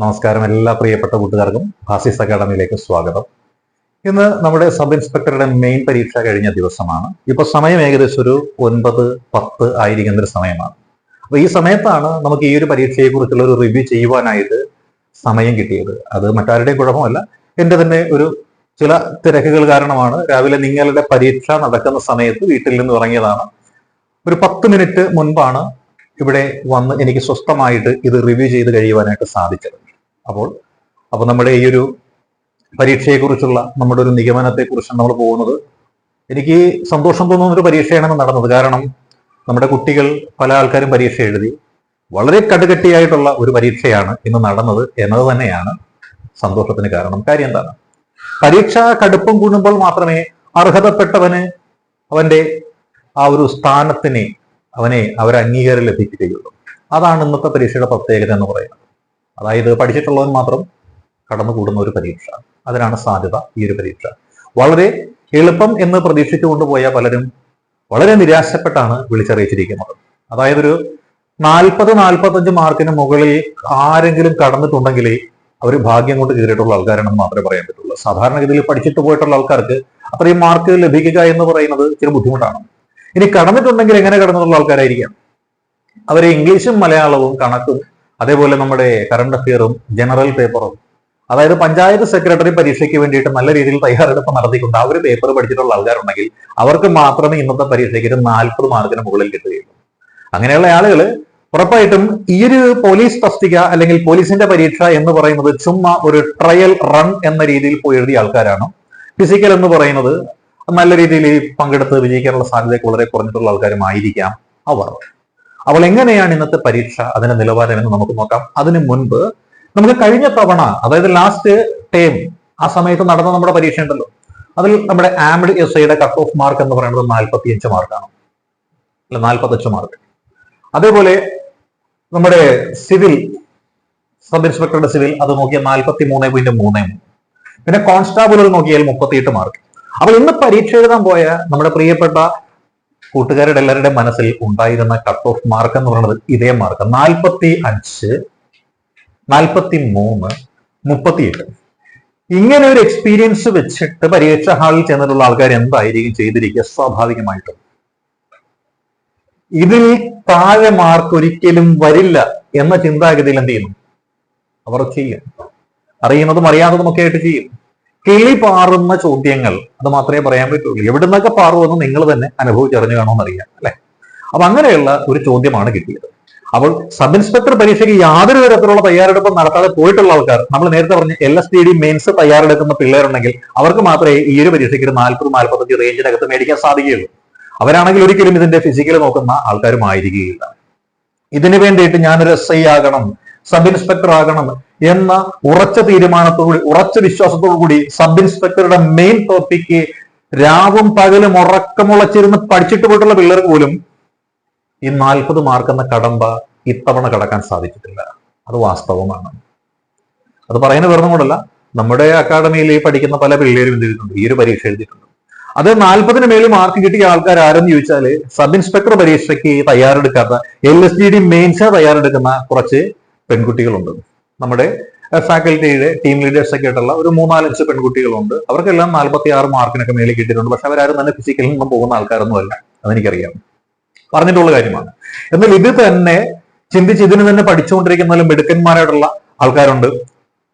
നമസ്കാരം എല്ലാ പ്രിയപ്പെട്ട കൂട്ടുകാർക്കും ഫാസിസ് അക്കാഡമിയിലേക്ക് സ്വാഗതം. ഇന്ന് നമ്മുടെ സബ് ഇൻസ്പെക്ടറുടെ മെയിൻ പരീക്ഷ കഴിഞ്ഞ ദിവസമാണ്. ഇപ്പോൾ സമയം ഏകദേശം ഒരു ഒൻപത് പത്ത് ആയിരിക്കുന്ന ഒരു സമയമാണ്. അപ്പൊ ഈ സമയത്താണ് നമുക്ക് ഈ ഒരു പരീക്ഷയെക്കുറിച്ചുള്ള ഒരു റിവ്യൂ ചെയ്യുവാനായിട്ട് സമയം കിട്ടിയത്. അത് മറ്റാരുടെയും കുഴപ്പമല്ല. എന്റെ തന്നെ ഒരു ചില തിരക്കുകൾ കാരണമാണ് രാവിലെ നിങ്ങളുടെ പരീക്ഷ നടക്കുന്ന സമയത്ത് വീട്ടിൽ നിന്ന് ഇറങ്ങിയതാണ് ഒരു പത്ത് മിനിറ്റ് മുൻപാണ് ഇവിടെ വന്ന് എനിക്ക് സ്വസ്ഥമായിട്ട് ഇത് റിവ്യൂ ചെയ്ത് കഴിയുവാനായിട്ട് സാധിച്ചത്. അപ്പോൾ അപ്പോൾ നമ്മുടെ ഈ ഒരു പരീക്ഷയെക്കുറിച്ചുള്ള നമ്മുടെ ഒരു നിഗമനത്തെക്കുറിച്ച് നമ്മൾ പോകുന്നത് എനിക്ക് സന്തോഷം തോന്നുന്ന ഒരു പരീക്ഷയാണ് നടന്നത്. കാരണം നമ്മുടെ കുട്ടികൾ പല ആൾക്കാരും പരീക്ഷ എഴുതി. വളരെ കടുകട്ടിയായിട്ടുള്ള ഒരു പരീക്ഷയാണ് ഇന്ന് നടന്നത് എന്നത് തന്നെയാണ് സന്തോഷത്തിന് കാരണം. കാര്യം എന്താണ്? പരീക്ഷ കടുപ്പം കൂടുമ്പോൾ മാത്രമേ അർഹതപ്പെട്ടവന് അവന്റെ ആ ഒരു സ്ഥാനത്തിനെ അവനെ അവരംഗീകാരം ലഭിക്കുകയുള്ളൂ. അതാണ് ഇന്നത്തെ പരീക്ഷയുടെ പ്രത്യേകത എന്ന് പറയുന്നത്. അതായത് പഠിച്ചിട്ടുള്ളവൻ മാത്രം കടന്നു കൂടുന്ന ഒരു പരീക്ഷ. അതിനാണ് സാധ്യത ഈ ഒരു പരീക്ഷ. വളരെ എളുപ്പം എന്ന് പ്രതീക്ഷിച്ചുകൊണ്ട് പോയ പലരും വളരെ നിരാശപ്പെട്ടാണ് വിളിച്ചറിയിച്ചിരിക്കുന്നത്. അതായത് ഒരു നാൽപ്പത് നാൽപ്പത്തഞ്ച് മാർക്കിന് മുകളിൽ ആരെങ്കിലും കടന്നിട്ടുണ്ടെങ്കിൽ അവർ ഭാഗ്യം കൊണ്ട് കയറിയിട്ടുള്ള ആൾക്കാരാണെന്ന് മാത്രമേ പറയാൻ പറ്റുള്ളൂ. സാധാരണഗതിയിൽ പഠിച്ചിട്ട് പോയിട്ടുള്ള ആൾക്കാർക്ക് അത്രയും മാർക്ക് ലഭിക്കുക എന്ന് പറയുന്നത് ഇച്ചിരി ബുദ്ധിമുട്ടാണ്. ഇനി കടന്നിട്ടുണ്ടെങ്കിൽ എങ്ങനെ കടന്നിട്ടുള്ള ആൾക്കാരായിരിക്കാം? അവരെ ഇംഗ്ലീഷും മലയാളവും കണക്കും അതേപോലെ നമ്മുടെ കറണ്ട് അഫെയറും ജനറൽ പേപ്പറും അതായത് പഞ്ചായത്ത് സെക്രട്ടറി പരീക്ഷയ്ക്ക് വേണ്ടിയിട്ട് നല്ല രീതിയിൽ തയ്യാറെടുപ്പ് നടത്തിക്കൊണ്ട് ആ ഒരു പേപ്പർ പഠിച്ചിട്ടുള്ള ആൾക്കാരുണ്ടെങ്കിൽ അവർക്ക് മാത്രമേ ഇന്നത്തെ പരീക്ഷയ്ക്ക് ഒരു നാൽപ്പത് മാർക്കിന് മുകളിൽ കിട്ടുകയുള്ളൂ. അങ്ങനെയുള്ള ആളുകൾ ഉറപ്പായിട്ടും ഈ ഒരു പോലീസ് തസ്തിക അല്ലെങ്കിൽ പോലീസിന്റെ പരീക്ഷ എന്ന് പറയുന്നത് ചുമ്മാ ഒരു ട്രയൽ റൺ എന്ന രീതിയിൽ പോയി എഴുതിയ ആൾക്കാരാണ്. ഫിസിക്കൽ എന്ന് പറയുന്നത് നല്ല രീതിയിൽ പങ്കെടുത്ത് വിജയിക്കാനുള്ള സാധ്യത വളരെ കുറഞ്ഞിട്ടുള്ള ആൾക്കാരുമായിരിക്കാം അവർ. അവൾ എങ്ങനെയാണ് ഇന്നത്തെ പരീക്ഷ അതിന്റെ നിലവാരം എന്ന് നമുക്ക് നോക്കാം. അതിനു മുൻപ് നമുക്ക് കഴിഞ്ഞ തവണ അതായത് ലാസ്റ്റ് ടേം ആ സമയത്ത് നടന്ന നമ്മുടെ പരീക്ഷ ഉണ്ടല്ലോ. അതിൽ നമ്മുടെ ആംഡ് എസ് ഐയുടെ കട്ട് ഓഫ് മാർക്ക് എന്ന് പറയുന്നത് നാൽപ്പത്തി അഞ്ച് മാർക്കാണ് അല്ല നാൽപ്പത്തഞ്ച് മാർക്ക് അതേപോലെ നമ്മുടെ സിവിൽ സബ് ഇൻസ്പെക്ടറുടെ സിവിൽ അത് നോക്കിയാൽ നാൽപ്പത്തി മൂന്ന് പോയിന്റ് മൂന്ന്. പിന്നെ കോൺസ്റ്റാബിളുകൾ നോക്കിയാൽ മുപ്പത്തിയെട്ട് മാർക്ക് അപ്പോൾ ഇന്ന് പരീക്ഷ എഴുതാൻ പോയ നമ്മുടെ പ്രിയപ്പെട്ട കൂട്ടുകാരുടെ എല്ലാവരുടെ മനസ്സിൽ ഉണ്ടായിരുന്ന കട്ട് ഓഫ് മാർക്ക് എന്ന് പറയുന്നത് ഇതേ മാർക്ക് നാൽപ്പത്തി അഞ്ച് നാൽപ്പത്തി മൂന്ന് മുപ്പത്തിയെട്ട്. ഇങ്ങനെ ഒരു എക്സ്പീരിയൻസ് വെച്ചിട്ട് പരീക്ഷ ഹാളിൽ ചെന്നിട്ടുള്ള ആൾക്കാർ എന്തായിരിക്കും ചെയ്തിരിക്കുക? സ്വാഭാവികമായിട്ടും. ഇതിൽ താഴെ മാർക്ക് ഒരിക്കലും വരില്ല എന്ന ചിന്താഗതിയിൽ എന്ത് ചെയ്യുന്നു? അവർ ചെയ്യും അറിയുന്നതും അറിയാത്തതും ഒക്കെ ആയിട്ട് ചെയ്യും കിളി പാറുന്ന ചോദ്യങ്ങൾ അത് മാത്രമേ പറയാൻ പറ്റുള്ളൂ. എവിടെ നിന്നൊക്കെ പാറുമെന്ന് നിങ്ങൾ തന്നെ അനുഭവിച്ചറിഞ്ഞു കാണുമെന്ന് അറിയാം അല്ലെ? അപ്പൊ അങ്ങനെയുള്ള ഒരു ചോദ്യമാണ് കിട്ടിയത്. അപ്പോൾ സബ് ഇൻസ്പെക്ടർ പരീക്ഷയ്ക്ക് യാതൊരു തരത്തിലുള്ള തയ്യാറെടുപ്പും നടത്താതെ പോയിട്ടുള്ള ആൾക്കാർ നമ്മൾ നേരത്തെ പറഞ്ഞ L S T D mains തയ്യാറെടുക്കുന്ന പിള്ളേരുണ്ടെങ്കിൽ അവർക്ക് മാത്രമേ ഈ ഒരു പരീക്ഷയ്ക്ക് ഒരു നാൽപ്പത് നാൽപ്പത്തഞ്ച് റേഞ്ചിനകത്ത് മേടിക്കാൻ സാധിക്കുകയുള്ളൂ. അവരാണെങ്കിൽ ഒരിക്കലും ഇതിന്റെ ഫിസിക്കൽ നോക്കുന്ന ആൾക്കാരും ആയിരിക്കുകയില്ല ഇതിനു വേണ്ടിയിട്ട് ഞാനൊരു എസ് ഐ ആകണം. സബ് ഇൻസ്പെക്ടർ ആകണം എന്ന ഉറച്ച തീരുമാനത്തോടുകൂടി ഉറച്ച വിശ്വാസത്തോടു കൂടി സബ് ഇൻസ്പെക്ടറുടെ മെയിൻ ടോപ്പിക്ക് രാവും പകലും ഉറക്കമുളച്ചിരുന്ന് പഠിച്ചിട്ട് പോയിട്ടുള്ള പിള്ളേർ പോലും ഈ നാൽപ്പത് മാർക്ക് എന്ന കടമ്പ ഇത്തവണ കടക്കാൻ സാധിച്ചിട്ടില്ല. അത് വാസ്തവമാണ്. അത് പറയുന്ന വെറുതെ നമ്മുടെ അക്കാഡമിയിൽ പഠിക്കുന്ന പല പിള്ളേരും എന്ത് ചെയ്തിട്ടുണ്ട്? ഈ ഒരു പരീക്ഷ എഴുതിയിട്ടുണ്ട്. അത് നാൽപ്പതിന് മേൽ മാർക്ക് കിട്ടിയ ആൾക്കാർ ആരെന്ന് ചോദിച്ചാൽ സബ് ഇൻസ്പെക്ടർ പരീക്ഷയ്ക്ക് തയ്യാറെടുക്കാത്ത L S D D mains തയ്യാറെടുക്കുന്ന കുറച്ച് പെൺകുട്ടികളുണ്ട്. നമ്മുടെ ഫാക്കൽറ്റിയുടെ ടീം ലീഡേഴ്സ് ഒക്കെ ആയിട്ടുള്ള ഒരു മൂന്നാലഞ്ച് പെൺകുട്ടികളുണ്ട്. അവർക്കെല്ലാം നാൽപ്പത്തി ആറ് മാർക്കിനൊക്കെ മേലെ കിട്ടിയിട്ടുണ്ട്. പക്ഷെ അവരാരും തന്നെ ഫിസിക്കലിൽ നിന്നും പോകുന്ന ആൾക്കാരൊന്നുമല്ല. അതെനിക്കറിയാം. പറഞ്ഞിട്ടുള്ള കാര്യമാണ്. എന്നാൽ ഇത് തന്നെ ചിന്തിച്ച് ഇതിന് തന്നെ പഠിച്ചുകൊണ്ടിരിക്കുന്ന മിടുക്കന്മാരായിട്ടുള്ള ആൾക്കാരുണ്ട്.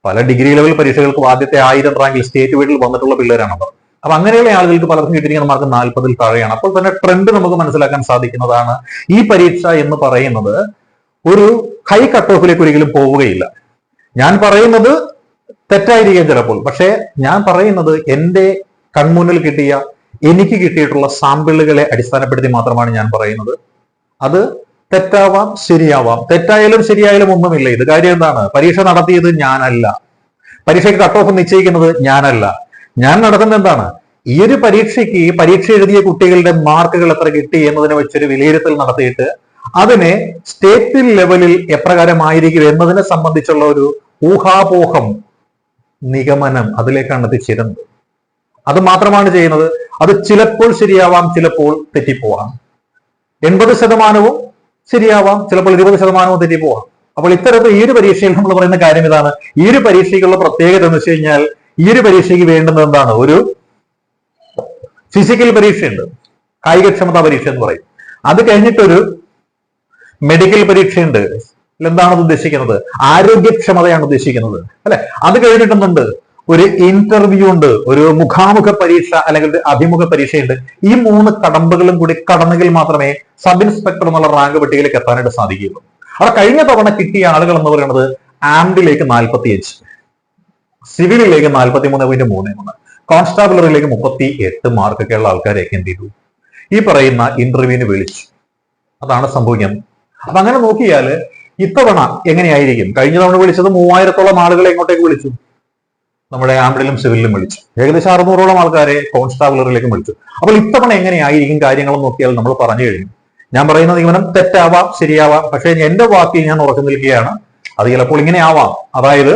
പല ഡിഗ്രി ലെവൽ പരീക്ഷകൾക്ക് ആദ്യത്തെ ആയിരം റാങ്കിൽ സ്റ്റേറ്റ് വീട്ടിൽ വന്നിട്ടുള്ള പിള്ളേരാണ് അപ്പൊ അങ്ങനെയുള്ള ആളുകൾക്ക് പലർക്കും കിട്ടിയിരിക്കുന്ന മാർക്ക് നാൽപ്പതിൽ താഴെയാണ്. അപ്പോൾ തന്നെ ട്രെൻഡ് നമുക്ക് മനസ്സിലാക്കാൻ സാധിക്കുന്നതാണ് ഈ പരീക്ഷ എന്ന് പറയുന്നത് ഒരു ഹൈ കട്ട് ഓഫിലേക്ക് ഒരിക്കലും പോവുകയില്ല. ഞാൻ പറയുന്നത് തെറ്റായിരിക്കാം ചിലപ്പോൾ. പക്ഷേ ഞാൻ പറയുന്നത് എന്റെ കൺമുന്നിൽ കിട്ടിയ എനിക്ക് കിട്ടിയിട്ടുള്ള സാമ്പിളുകളെ അടിസ്ഥാനപ്പെടുത്തി മാത്രമാണ് ഞാൻ പറയുന്നത്. അത് തെറ്റാവാം ശരിയാവാം. തെറ്റായാലും ശരിയായാലും ഒന്നുമില്ല. ഇത് കാര്യം എന്താണ്? പരീക്ഷ നടത്തിയത് ഞാനല്ല. പരീക്ഷയ്ക്ക് കട്ട് ഓഫ് നിശ്ചയിക്കുന്നത് ഞാനല്ല. ഞാൻ നടത്തുന്നത് എന്താണ്? ഈ ഒരു പരീക്ഷയ്ക്ക് പരീക്ഷ എഴുതിയ കുട്ടികളുടെ മാർക്കുകൾ എത്ര കിട്ടി എന്നതിനെ വെച്ചൊരു വിലയിരുത്തൽ നടത്തിയിട്ട് അതിനെ സ്റ്റേറ്റ് ലെവലിൽ എപ്രകാരമായിരിക്കും എന്നതിനെ സംബന്ധിച്ചുള്ള ഒരു ഊഹാപോഹം നിഗമനം അതിലേക്കാണ് എത്തിച്ചേരുന്നത് അത് മാത്രമാണ് ചെയ്യുന്നത്. അത് ചിലപ്പോൾ ശരിയാവാം ചിലപ്പോൾ തെറ്റിപ്പോവാം. എൺപത് ശതമാനവും ശരിയാവാം ചിലപ്പോൾ ഇരുപത് ശതമാനവും തെറ്റിപ്പോവാം. അപ്പോൾ ഇത്തരത്തിൽ ഈ ഒരു പരീക്ഷയിൽ നമ്മൾ പറയുന്ന കാര്യം ഇതാണ്. ഈ ഒരു പരീക്ഷയ്ക്കുള്ള പ്രത്യേകത എന്ന് വെച്ച് കഴിഞ്ഞാൽ ഈ ഒരു പരീക്ഷയ്ക്ക് വേണ്ടുന്നത് എന്താണ്? ഒരു ഫിസിക്കൽ പരീക്ഷയുണ്ട്. കായികക്ഷമതാ പരീക്ഷ എന്ന് പറയും. അത് കഴിഞ്ഞിട്ടൊരു മെഡിക്കൽ പരീക്ഷയുണ്ട്. എന്താണ് ഉദ്ദേശിക്കുന്നത്? ആരോഗ്യക്ഷമതയാണ് ഉദ്ദേശിക്കുന്നത്. അല്ലെ? അത് കഴിഞ്ഞിട്ടുന്നുണ്ട് ഒരു ഇന്റർവ്യൂ ഉണ്ട്. ഒരു മുഖാമുഖ പരീക്ഷ അല്ലെങ്കിൽ ഒരു അഭിമുഖ പരീക്ഷയുണ്ട്. ഈ മൂന്ന് കടമ്പകളും കൂടി കടന്നെങ്കിൽ മാത്രമേ സബ് ഇൻസ്പെക്ടർ എന്നുള്ള റാങ്ക് പട്ടികയിലേക്ക് എത്താനായിട്ട് സാധിക്കുകയുള്ളൂ. അവിടെ കഴിഞ്ഞ തവണ കിട്ടിയ ആളുകൾ എന്ന് പറയുന്നത് ആംഡിലേക്ക് നാൽപ്പത്തി അഞ്ച് സിവിലിലേക്ക് നാൽപ്പത്തി മൂന്ന് പോയിന്റ് മൂന്ന് മൂന്ന് കോൺസ്റ്റാബിളറിലേക്ക് മുപ്പത്തി എട്ട് മാർക്കൊക്കെയുള്ള ആൾക്കാരെയൊക്കെ എന്ത് ചെയ്തു? ഈ പറയുന്ന ഇന്റർവ്യൂവിന് വിളിച്ചു. അതാണ് സംഭവിക്കുന്നത് അപ്പൊ അങ്ങനെ നോക്കിയാൽ ഇത്തവണ എങ്ങനെയായിരിക്കും? കഴിഞ്ഞ തവണ വിളിച്ചത് മൂവായിരത്തോളം ആളുകളെ എങ്ങോട്ടേക്ക് വിളിച്ചു? നമ്മുടെ ആംബിളിലും സിവിലിലും വിളിച്ചു. ഏകദേശം അറുന്നൂറോളം ആൾക്കാരെ കോൺസ്റ്റാബിളറിലേക്കും വിളിച്ചു. അപ്പോൾ ഇത്തവണ എങ്ങനെയായിരിക്കും കാര്യങ്ങൾ നോക്കിയാൽ നമ്മൾ പറഞ്ഞു കഴിഞ്ഞു. ഞാൻ പറയുന്ന നിഗമനം തെറ്റാവാം ശരിയാവാം. പക്ഷേ എന്റെ വാക്കിൽ ഞാൻ ഉറച്ചു നിൽക്കുകയാണ്. അത് ചിലപ്പോൾ ഇങ്ങനെ ആവാം. അതായത്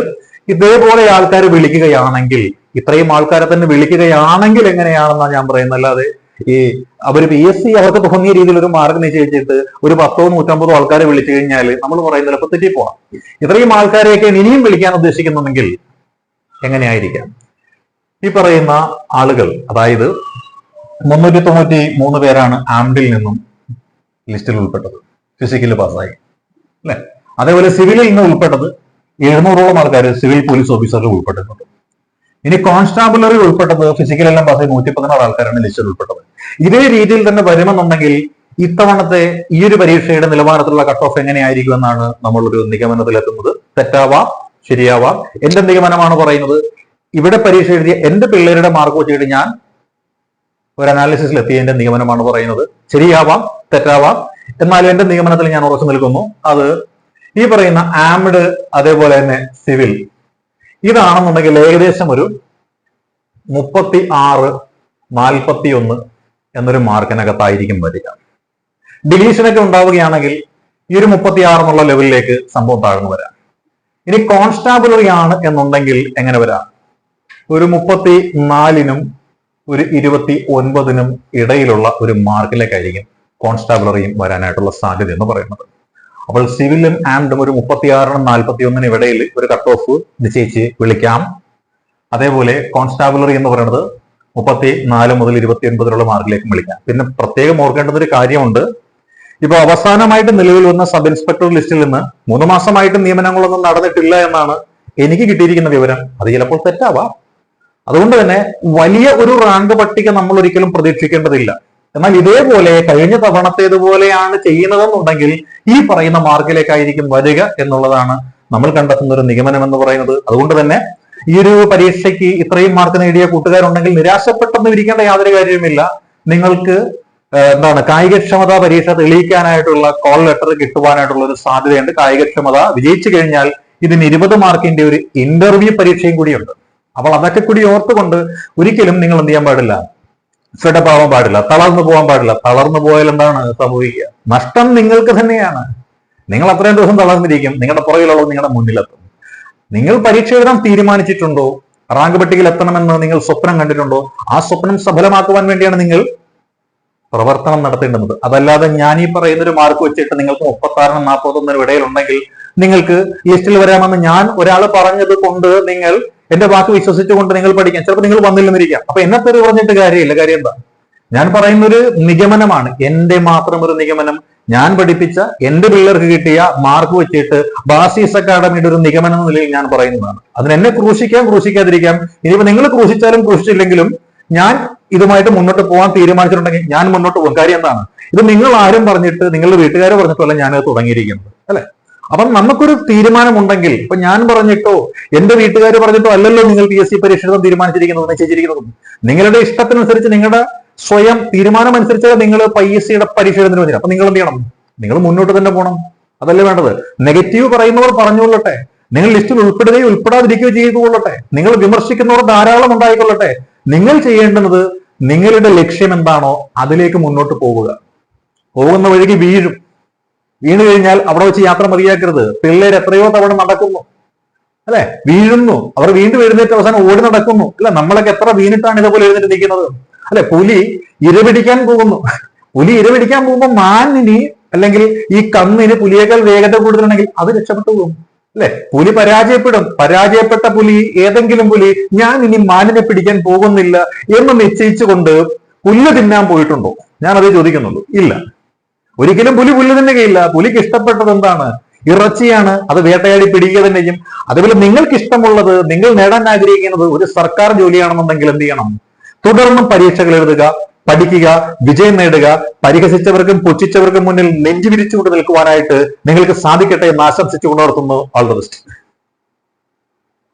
ഇതേപോലെ ആൾക്കാർ വിളിക്കുകയാണെങ്കിൽ ഇത്രയും ആൾക്കാരെ തന്നെ വിളിക്കുകയാണെങ്കിൽ എങ്ങനെയാണെന്നാണ് ഞാൻ പറയുന്നത്. അല്ലാതെ ഈ അവർ പി എസ് സി അവർക്ക് തോന്നിയ രീതിയിൽ ഒരു മാർഗം നിശ്ചയിച്ചിട്ട് ഒരു പത്തോ നൂറ്റമ്പതോ ആൾക്കാരെ വിളിച്ചു കഴിഞ്ഞാൽ നമ്മൾ പറയുന്നത് ചിലപ്പോൾ തെറ്റിപ്പോവാം. ഇത്രയും ആൾക്കാരെയൊക്കെ ഇനിയും വിളിക്കാൻ ഉദ്ദേശിക്കുന്നുണ്ടെങ്കിൽ എങ്ങനെയായിരിക്കാം? ഈ പറയുന്ന ആളുകൾ അതായത് മുന്നൂറ്റി തൊണ്ണൂറ്റി മൂന്ന് പേരാണ് ആംഡിൽ നിന്നും ലിസ്റ്റിൽ ഉൾപ്പെട്ടത്. ഫിസിക്കൽ പാസ്സായി അല്ലെ? അതേപോലെ സിവിലിൽ നിന്ന് ഉൾപ്പെട്ടത് എഴുന്നൂറോളം ആൾക്കാർ സിവിൽ പോലീസ് ഓഫീസറിൽ ഉൾപ്പെട്ടിട്ടുണ്ട്. ഇനി കോൺസ്റ്റാബുലറി ഉൾപ്പെട്ടത് ഫിസിക്കൽ എല്ലാം പാസ്സായി നൂറ്റി പതിനാറ് ആൾക്കാരാണ് ലിസ്റ്റിൽ ഉൾപ്പെട്ടത്. ഇതേ രീതിയിൽ തന്നെ വരുമെന്നുണ്ടെങ്കിൽ ഇത്തവണത്തെ ഈ ഒരു പരീക്ഷയുടെ നിലവാരത്തിലുള്ള കട്ട് ഓഫ് എങ്ങനെയായിരിക്കും എന്നാണ് നമ്മളൊരു നിഗമനത്തിലെത്തുന്നത്. തെറ്റാവാം ശരിയാവാം. എന്റെ നിഗമനമാണ് പറയുന്നത്? ഇവിടെ പരീക്ഷ എഴുതിയ എന്റെ പിള്ളേരുടെ മാർക്ക് വെച്ചിട്ട് ഞാൻ ഒരു അനാലിസിസിൽ എത്തിയതിന്റെ നിഗമനമാണ് പറയുന്നത്. ശരിയാവാം തെറ്റാവാം. എന്നാലും എന്റെ നിഗമനത്തിൽ ഞാൻ ഉറച്ചു നിൽക്കുന്നു. അത് ഈ പറയുന്ന ആംഡ് അതേപോലെ തന്നെ സിവിൽ ഇതാണെന്നുണ്ടെങ്കിൽ ഏകദേശം ഒരു മുപ്പത്തി ആറ് നാൽപ്പത്തി ഒന്ന് എന്നൊരു മാർക്കിനകത്തായിരിക്കും വരിക. ഡിലീഷനൊക്കെ ഉണ്ടാവുകയാണെങ്കിൽ ഈ ഒരു മുപ്പത്തി ആറ് എന്നുള്ള ലെവലിലേക്ക് സംഭവം താഴ്ന്നു വരാം. ഇനി കോൺസ്റ്റാബിളറി ആണ് എന്നുണ്ടെങ്കിൽ എങ്ങനെ വരാം? ഒരു മുപ്പത്തി നാലിനും ഒരു ഇരുപത്തി ഒൻപതിനും ഇടയിലുള്ള ഒരു മാർക്കിലേക്കായിരിക്കും കോൺസ്റ്റാബുലറിയും വരാനായിട്ടുള്ള സാധ്യത എന്ന് പറയുന്നത്. അപ്പോൾ സിവിലും ആൻഡും ഒരു മുപ്പത്തിയാറിനും നാൽപ്പത്തി ഒന്നിനും ഇടയിൽ ഒരു കട്ട് ഓഫ് നിശ്ചയിച്ച് വിളിക്കാം. അതേപോലെ കോൺസ്റ്റാബുലറി എന്ന് പറയുന്നത് മുപ്പത്തി നാല് മുതൽ ഇരുപത്തി ഒൻപതിലുള്ള മാർക്കിലേക്കും വിളിക്കാം. പിന്നെ പ്രത്യേകം ഓർക്കേണ്ടത് ഒരു കാര്യമുണ്ട്. ഇപ്പൊ അവസാനമായിട്ട് നിലവിൽ വന്ന സബ് ഇൻസ്പെക്ടർ ലിസ്റ്റിൽ നിന്ന് മൂന്ന് മാസമായിട്ട് നിയമനങ്ങളൊന്നും നടന്നിട്ടില്ല എന്നാണ് എനിക്ക് കിട്ടിയിരിക്കുന്ന വിവരം. അത് ചിലപ്പോൾ തെറ്റാവാം. അതുകൊണ്ട് തന്നെ വലിയ ഒരു റാങ്ക് പട്ടിക നമ്മൾ ഒരിക്കലും പ്രതീക്ഷിക്കേണ്ടതില്ല. എന്നാൽ ഇതേപോലെ കഴിഞ്ഞ തവണത്തേതുപോലെയാണ് ചെയ്യുന്നതെന്നുണ്ടെങ്കിൽ ഈ പറയുന്ന മാർക്കിലേക്കായിരിക്കും വരിക എന്നുള്ളതാണ് നമ്മൾ കണ്ടെത്തുന്ന ഒരു നിഗമനം എന്ന് പറയുന്നത്. അതുകൊണ്ട് തന്നെ ഈ ഒരു പരീക്ഷയ്ക്ക് ഇത്രയും മാർക്ക് നേടിയ കൂട്ടുകാരുണ്ടെങ്കിൽ നിരാശപ്പെട്ടെന്ന് ഇരിക്കേണ്ട യാതൊരു കാര്യവുമില്ല. നിങ്ങൾക്ക് എന്താണ് കായികക്ഷമത പരീക്ഷ തെളിയിക്കാനായിട്ടുള്ള കോൾ ലെറ്റർ കിട്ടുവാനായിട്ടുള്ള ഒരു സാധ്യതയുണ്ട്. കായികക്ഷമത വിജയിച്ചു കഴിഞ്ഞാൽ ഇതിന് ഇരുപത് മാർക്കിന്റെ ഒരു ഇന്റർവ്യൂ പരീക്ഷയും കൂടിയുണ്ട്. അപ്പോൾ അതൊക്കെ കൂടി ഓർത്തുകൊണ്ട് ഒരിക്കലും നിങ്ങൾ എന്ത് ചെയ്യാൻ പാടില്ല. ഫെഡപ്പ് ആവാൻ പാടില്ല തളർന്നു പോകാൻ പാടില്ല. തളർന്നു പോയാൽ എന്താണ് സംഭവിക്കുക? നഷ്ടം നിങ്ങൾക്ക് തന്നെയാണ്. നിങ്ങൾ അത്രയും ദിവസം തളർന്നിരിക്കും നിങ്ങളുടെ പുറകിലുള്ളത് നിങ്ങളുടെ മുന്നിലെത്തും. നിങ്ങൾ പരീക്ഷ എഴുതാൻ തീരുമാനിച്ചിട്ടുണ്ടോ? റാങ്ക് പട്ടികയിൽ എത്തണമെന്ന് നിങ്ങൾ സ്വപ്നം കണ്ടിട്ടുണ്ടോ? ആ സ്വപ്നം സഫലമാക്കുവാൻ വേണ്ടിയാണ് നിങ്ങൾ പ്രവർത്തനം നടത്തേണ്ടുന്നത്. അതല്ലാതെ ഞാൻ ഈ പറയുന്ന ഒരു മാർക്ക് വെച്ചിട്ട് നിങ്ങൾക്ക് മുപ്പത്താറിനും നാൽപ്പത്തൊന്നിനും ഇടയിലുണ്ടെങ്കിൽ നിങ്ങൾക്ക് ലിസ്റ്റിൽ വരാമെന്ന് ഞാൻ ഒരാൾ പറഞ്ഞത് കൊണ്ട് നിങ്ങൾ എന്റെ വാക്ക് വിശ്വസിച്ചുകൊണ്ട് നിങ്ങൾ പഠിക്കാം ചിലപ്പോൾ നിങ്ങൾ വന്നില്ലെന്നിരിക്കാം അപ്പൊ എന്നെ തെറി പറഞ്ഞിട്ട് കാര്യമില്ല. കാര്യം എന്താ? ഞാൻ പറയുന്ന ഒരു നിഗമനമാണ്. എന്റെ മാത്രം ഒരു നിഗമനം. ഞാൻ പഠിപ്പിച്ച എന്റെ പിള്ളേർക്ക് കിട്ടിയ മാർക്ക് വെച്ചിട്ട് ബാസീസ് അക്കാഡമിയുടെ ഒരു നിഗമനം എന്ന നിലയിൽ ഞാൻ പറയുന്നതാണ്. അതിന് എന്നെ ക്രൂശിക്കാം ക്രൂശിക്കാതിരിക്കാം. ഇനിയിപ്പോ നിങ്ങൾ ക്രൂശിച്ചാലും ക്രൂശിച്ചില്ലെങ്കിലും ഞാൻ ഇതുമായിട്ട് മുന്നോട്ട് പോകാൻ തീരുമാനിച്ചിട്ടുണ്ടെങ്കിൽ ഞാൻ മുന്നോട്ട് പോകും. കാര്യം എന്താണ്? ഇത് നിങ്ങൾ ആരും പറഞ്ഞിട്ട് നിങ്ങളുടെ വീട്ടുകാരെ പറഞ്ഞിട്ടല്ല ഞാനത് തുടങ്ങിയിരിക്കുന്നത്. അല്ലെ? അപ്പം നമുക്കൊരു തീരുമാനമുണ്ടെങ്കിൽ ഇപ്പൊ ഞാൻ പറഞ്ഞിട്ടോ എന്റെ വീട്ടുകാർ പറഞ്ഞിട്ടോ അല്ലല്ലോ നിങ്ങൾ പി എസ് സി പരീക്ഷ എഴുതാൻ തീരുമാനിച്ചിരിക്കുന്നത് നിശ്ചയിച്ചിരിക്കുന്നതും. നിങ്ങളുടെ ഇഷ്ടത്തിനനുസരിച്ച് നിങ്ങളുടെ സ്വയം തീരുമാനം അനുസരിച്ച് നിങ്ങൾ പി എസ് സിയുടെ പരീക്ഷ എഴുതുന്നതിന് വരും അപ്പൊ നിങ്ങൾ എന്ത് ചെയ്യണം? നിങ്ങൾ മുന്നോട്ട് തന്നെ പോകണം. അതല്ലേ വേണ്ടത്? നെഗറ്റീവ് പറയുന്നവർ പറഞ്ഞുകൊള്ളട്ടെ. നിങ്ങൾ ലിസ്റ്റിൽ ഉൾപ്പെടുകയോ ഉൾപ്പെടാതിരിക്കുകയോ ചെയ്തുകൊള്ളട്ടെ നിങ്ങൾ വിമർശിക്കുന്നവർ ധാരാളം ഉണ്ടായിക്കൊള്ളട്ടെ. നിങ്ങൾ ചെയ്യേണ്ടുന്നത് നിങ്ങളുടെ ലക്ഷ്യം എന്താണോ അതിലേക്ക് മുന്നോട്ട് പോവുക. പോകുന്ന വഴിക്ക് വീഴും. വീണു കഴിഞ്ഞാൽ അവിടെ വെച്ച് യാത്ര മതിയാക്കരുത്. പിള്ളേർ എത്രയോ തവണ നടക്കുന്നു. അല്ലെ? വീഴുന്നു. അവർ വീണ്ടും എഴുന്നേറ്റ് അവസാനം ഓടി നടക്കുന്നു. അല്ല നമ്മളൊക്കെ എത്ര വീണിട്ടാണ് ഇതേപോലെ എഴുന്നേറ്റ് നിൽക്കുന്നത്? അല്ലെ പുലി ഇരപിടിക്കാൻ പോകുന്നു. പുലി ഇരപിടിക്കാൻ പോകുമ്പോൾ മാനിനി അല്ലെങ്കിൽ ഈ കന്നിന് പുലിയേക്കാൾ വേഗത കൂടുതലുണ്ടെങ്കിൽ അത് രക്ഷപ്പെട്ടു പോകും. അല്ലെ പുലി പരാജയപ്പെടും. പരാജയപ്പെട്ട പുലി ഏതെങ്കിലും പുലി ഞാൻ ഇനി മാനിനെ പിടിക്കാൻ പോകുന്നില്ല എന്ന് നിശ്ചയിച്ചുകൊണ്ട് പുല്ല് തിന്നാൻ പോയിട്ടുണ്ടോ? ഞാൻ അതേ ചോദിക്കുന്നുള്ളൂ. ഇല്ല. ഒരിക്കലും പുലി പുല്ല് തന്നെ കയ്യില്ല പുലിക്ക് ഇഷ്ടപ്പെട്ടത് എന്താണ്? ഇറച്ചിയാണ്. അത് വേട്ടയാടി പിടിക്കുക തന്നെ ചെയ്യും. അതുപോലെ നിങ്ങൾക്ക് ഇഷ്ടമുള്ളത് നിങ്ങൾ നേടാൻ ആഗ്രഹിക്കുന്നത് ഒരു സർക്കാർ ജോലിയാണെന്നുണ്ടെങ്കിൽ എന്ത് ചെയ്യണം? തുടർന്നും പരീക്ഷകൾ എഴുതുക പഠിക്കുക വിജയം നേടുക പരിഹസിച്ചവർക്കും പുച്ഛിച്ചവർക്കും മുന്നിൽ നെഞ്ചു വിരിച്ചുകൊണ്ട് നിൽക്കുവാനായിട്ട് നിങ്ങൾക്ക് സാധിക്കട്ടെ എന്ന് ആശംസിച്ചുകൊണ്ട് നടത്തുന്നു ഓൾ ദ ബെസ്റ്റ്